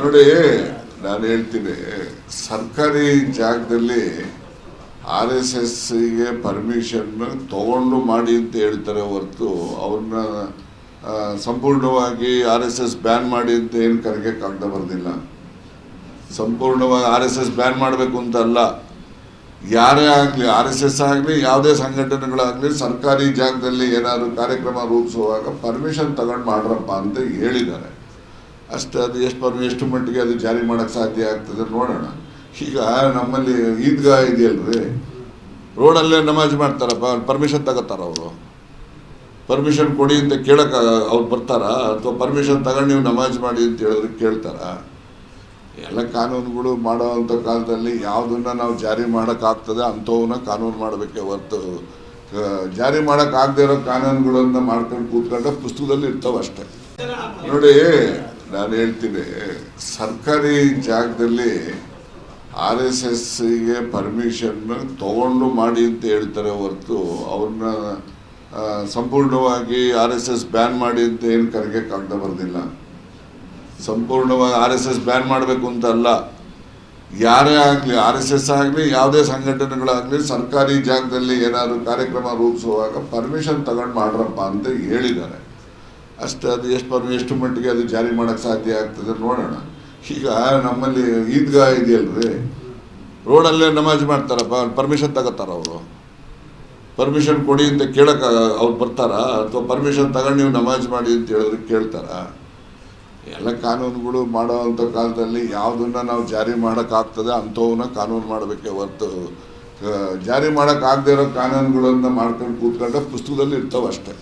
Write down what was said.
ನೋಡಿ, ನಾನು ಹೇಳ್ತೀನಿ, ಸರ್ಕಾರಿ ಜಾಗದಲ್ಲಿ ಆರ್ ಎಸ್ ಎಸ್ಗೆ ಪರ್ಮಿಷನ್ ತಗೊಂಡು ಮಾಡಿ ಅಂತ ಹೇಳ್ತಾರೆ ಹೊರತು ಅವ್ರನ್ನ ಸಂಪೂರ್ಣವಾಗಿ ಆರ್ ಎಸ್ ಎಸ್ ಬ್ಯಾನ್ ಮಾಡಿ ಅಂತ ಏನು ಕರೆಗೆ ಕಾಗ್ದ ಬರೋದಿಲ್ಲ. ಸಂಪೂರ್ಣವಾಗಿ ಆರ್ ಎಸ್ ಎಸ್ ಬ್ಯಾನ್ ಮಾಡಬೇಕು ಅಂತ ಅಲ್ಲ. ಯಾರೇ ಆಗಲಿ, ಆರ್ ಎಸ್ ಎಸ್ ಆಗಲಿ, ಯಾವುದೇ ಸಂಘಟನೆಗಳಾಗಲಿ, ಸರ್ಕಾರಿ ಜಾಗದಲ್ಲಿ ಏನಾದರೂ ಕಾರ್ಯಕ್ರಮ ರೂಪಿಸುವಾಗ ಪರ್ಮಿಷನ್ ತಗೊಂಡು ಮಾಡ್ರಪ್ಪ ಅಂತ ಹೇಳಿದ್ದಾರೆ. ಅಷ್ಟು, ಅದು ಎಷ್ಟು ಪರ್ ಎಷ್ಟು ಮಟ್ಟಿಗೆ ಅದು ಜಾರಿ ಮಾಡೋಕ್ಕೆ ಸಾಧ್ಯ ಆಗ್ತದೆ ನೋಡೋಣ. ಈಗ ನಮ್ಮಲ್ಲಿ ಈದ್ಗಾ ಇದೆಯಲ್ರಿ? ರೋಡಲ್ಲೇ ನಮಾಜ್ ಮಾಡ್ತಾರಪ್ಪ ಪರ್ಮಿಷನ್ ತಗೋತಾರ ಅವರು. ಪರ್ಮಿಷನ್ ಕೊಡಿ ಅಂತ ಕೇಳಕ್ಕೆ ಅವ್ರು ಬರ್ತಾರ, ಅಥವಾ ಪರ್ಮಿಷನ್ ತಗೊಂಡು ನೀವು ನಮಾಜ್ ಮಾಡಿ ಅಂತ ಹೇಳಿದ್ರೆ ಕೇಳ್ತಾರಾ. ಎಲ್ಲ ಕಾನೂನುಗಳು ಮಾಡೋ ಅಂಥ ಕಾಲದಲ್ಲಿ ಯಾವುದನ್ನ ನಾವು ಜಾರಿ ಮಾಡೋಕ್ಕಾಗ್ತದೆ ಅಂಥವನ್ನ ಕಾನೂನು ಮಾಡಬೇಕೆ ಹೊರತು ಜಾರಿ ಮಾಡೋಕ್ಕಾಗದೇ ಇರೋ ಕಾನೂನುಗಳನ್ನು ಮಾಡ್ಕೊಂಡು ಕೂತ್ಕೊಂಡ ಪುಸ್ತಕದಲ್ಲಿ ಇರ್ತಾವೆ ಅಷ್ಟೇ ನೋಡಿ ನಾನು ಹೇಳ್ತೀನಿ, ಸರ್ಕಾರಿ ಜಾಗದಲ್ಲಿ ಆರ್ ಎಸ್ ಎಸ್ಗೆ ಪರ್ಮಿಷನ್ ತಗೊಂಡು ಮಾಡಿ ಅಂತ ಹೇಳ್ತಾರೆ ಹೊರತು ಅವ್ರನ್ನ ಸಂಪೂರ್ಣವಾಗಿ ಆರ್ ಎಸ್ ಎಸ್ ಬ್ಯಾನ್ ಮಾಡಿ ಅಂತ ಏನು ಕರೆಗೆ ಬರೋದಿಲ್ಲ. ಸಂಪೂರ್ಣವಾಗಿ ಆರ್ ಎಸ್ ಎಸ್ ಬ್ಯಾನ್ ಮಾಡಬೇಕು ಅಂತ ಅಲ್ಲ. ಯಾರೇ ಆಗಲಿ, ಆರ್ ಎಸ್ ಎಸ್ ಆಗಲಿ, ಯಾವುದೇ ಸಂಘಟನೆಗಳಾಗಲಿ, ಸರ್ಕಾರಿ ಜಾಗದಲ್ಲಿ ಏನಾದರೂ ಕಾರ್ಯಕ್ರಮ ರೂಪಿಸುವಾಗ ಪರ್ಮಿಷನ್ ತಗೊಂಡು ಮಾಡ್ರಪ್ಪ ಅಂತ ಹೇಳಿದ್ದಾರೆ. ಅಷ್ಟು, ಅದು ಎಷ್ಟು ಪರ್ ಎಷ್ಟು ಮಟ್ಟಿಗೆ ಅದು ಜಾರಿ ಮಾಡೋಕ್ಕೆ ಸಾಧ್ಯ ಆಗ್ತದೆ ನೋಡೋಣ. ಈಗ ನಮ್ಮಲ್ಲಿ ಈದ್ಗಾ ಇದೆಯಲ್ರಿ? ರೋಡಲ್ಲೇ ನಮಾಜ್ ಮಾಡ್ತಾರಪ್ಪ ಪರ್ಮಿಷನ್ ತಗೋತಾರ ಅವರು? ಪರ್ಮಿಷನ್ ಕೊಡಿ ಅಂತ ಕೇಳಕ್ಕ ಅವ್ರು ಬರ್ತಾರ? ಅಥವಾ ಪರ್ಮಿಷನ್ ತಗೊಂಡು ನೀವು ನಮಾಜ್ ಮಾಡಿ ಅಂತ ಹೇಳಿದ್ರೆ ಕೇಳ್ತಾರಾ? ಎಲ್ಲ ಕಾನೂನುಗಳು ಮಾಡೋ ಅಂಥ ಕಾಲದಲ್ಲಿ ಯಾವುದನ್ನ ನಾವು ಜಾರಿ ಮಾಡೋಕ್ಕಾಗ್ತದೆ ಅಂಥವನ್ನ ಕಾನೂನು ಮಾಡಬೇಕೆ ಹೊರತು ಜಾರಿ ಮಾಡೋಕ್ಕಾಗದೇ ಇರೋ ಕಾನೂನುಗಳನ್ನು ಮಾಡ್ಕೊಂಡು ಕೂತ್ಕೊಂಡ ಪುಸ್ತಕದಲ್ಲಿ ಇರ್ತಾವೆ ಅಷ್ಟೇ